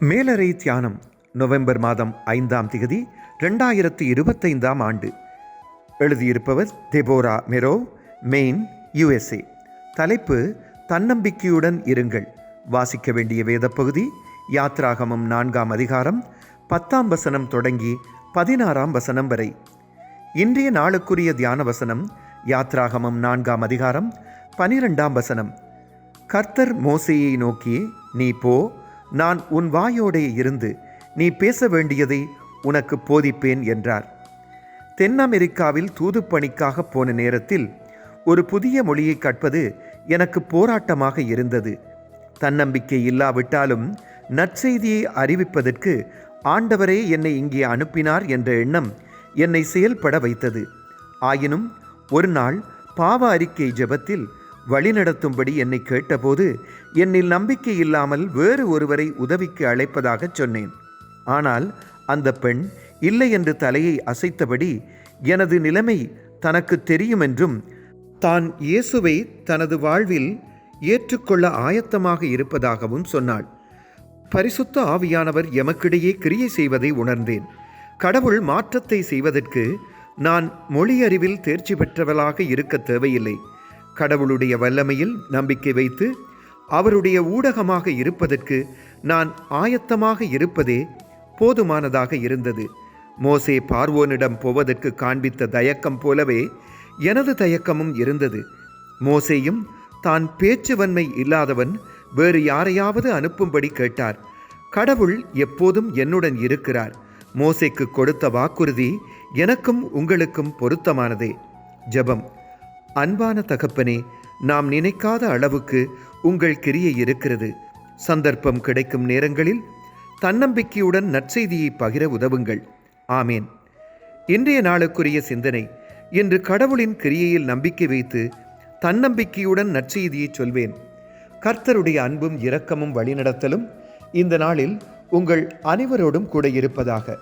மேலறை தியானம் நவம்பர் மாதம் ஐந்தாம் திகதி ரெண்டாயிரத்தி இருபத்தைந்தாம் ஆண்டு. எழுதியிருப்பவர் தெபோரா மெரோ மெயின் யுஎஸ்ஏ. தலைப்பு தன்னம்பிக்கையுடன் இருங்கள். வாசிக்க வேண்டிய வேதப்பகுதி யாத்ராகமம் நான்காம் அதிகாரம் பத்தாம் வசனம் தொடங்கி பதினாறாம் வசனம் வரை. இன்றைய நாளுக்குரிய தியான வசனம் யாத்ராகமம் நான்காம் அதிகாரம் பனிரெண்டாம் வசனம். கர்த்தர் மோசேயை நோக்கி நீ போ நான் உன் வாயோடே இருந்து நீ பேச வேண்டியதை உனக்கு போதிப்பேன் என்றார். தென் அமெரிக்காவில் தூதுப்பணிக்காக போன நேரத்தில் ஒரு புதிய மொழியை கற்பது எனக்கு போராட்டமாக இருந்தது. தன்னம்பிக்கை இல்லாவிட்டாலும் நற்செய்தியை அறிவிப்பதற்கு ஆண்டவரே என்னை இங்கே அனுப்பினார் என்ற எண்ணம் என்னை செயல்பட வைத்தது. ஆயினும் ஒரு நாள் பாவ அறிக்கை ஜெபத்தில் வழிநடத்தும்படி என்னை கேட்டபோது என்னில் நம்பிக்கை இல்லாமல் வேறு ஒருவரை உதவிக்கு அழைப்பதாகச் சொன்னேன். ஆனால் அந்த பெண் இல்லை என்று தலையை அசைத்தபடி எனது நிலைமை தனக்கு தெரியும் என்றும் தான் இயேசுவை தனது வாழ்வில் ஏற்றுக்கொள்ள ஆயத்தமாக இருப்பதாகவும் சொன்னாள். பரிசுத்த ஆவியானவர் எமக்கிடையே கிரியை செய்வதை உணர்ந்தேன். கடவுள் மாற்றத்தை செய்வதற்கு நான் மொழியறிவில் தேர்ச்சி பெற்றவளாக இருக்க தேவையில்லை. கடவுளுடைய வல்லமையில் நம்பிக்கை வைத்து அவருடைய ஊடகமாக இருப்பதற்கு நான் ஆயத்தமாக இருப்பதே போதுமானதாக இருந்தது. மோசே பார்வோனிடம் போவதற்கு காண்பித்த தயக்கம் போலவே எனது தயக்கமும் இருந்தது. மோசேயும் தான் பேச்சுவன்மை இல்லாதவன் வேறு யாரையாவது அனுப்பும்படி கேட்டார். கடவுள் எப்போதும் என்னுடன் இருக்கிறார். மோசைக்கு கொடுத்த வாக்குறுதி எனக்கும் உங்களுக்கும் பொருத்தமானதே. ஜெபம். அன்பான தகப்பனே நாம் நினைக்காத அளவுக்கு உங்கள் கிரியை இருக்கிறது. சந்தர்ப்பம் கிடைக்கும் நேரங்களில் தன்னம்பிக்கையுடன் நற்செய்தியை பகிர உதவுங்கள். ஆமேன். இன்றைய நாளுக்குரிய சிந்தனை இன்று கடவுளின் கிரியையில் நம்பிக்கை வைத்து தன்னம்பிக்கையுடன் நற்செய்தியை சொல்வேன். கர்த்தருடைய அன்பும் இரக்கமும் வழிநடத்தலும் இந்த நாளில் உங்கள் அனைவரோடும் கூட இருப்பதாக.